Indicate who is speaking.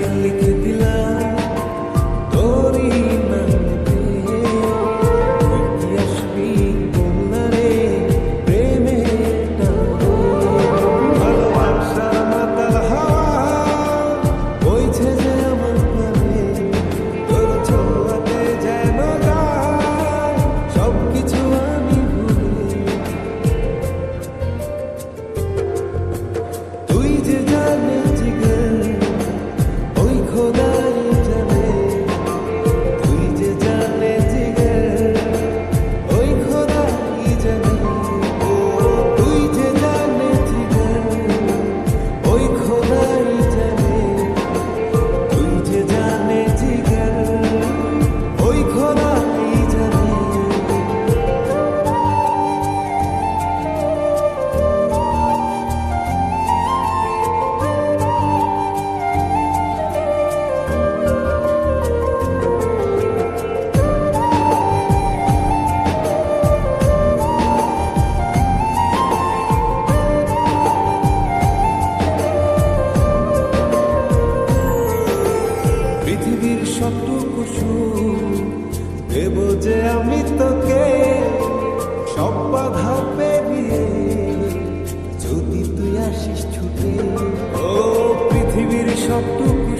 Speaker 1: really আমি তোকে সব বাধা পেরিয়ে যদি তুই আসিস ছুটে ও পৃথিবীর সবটুকু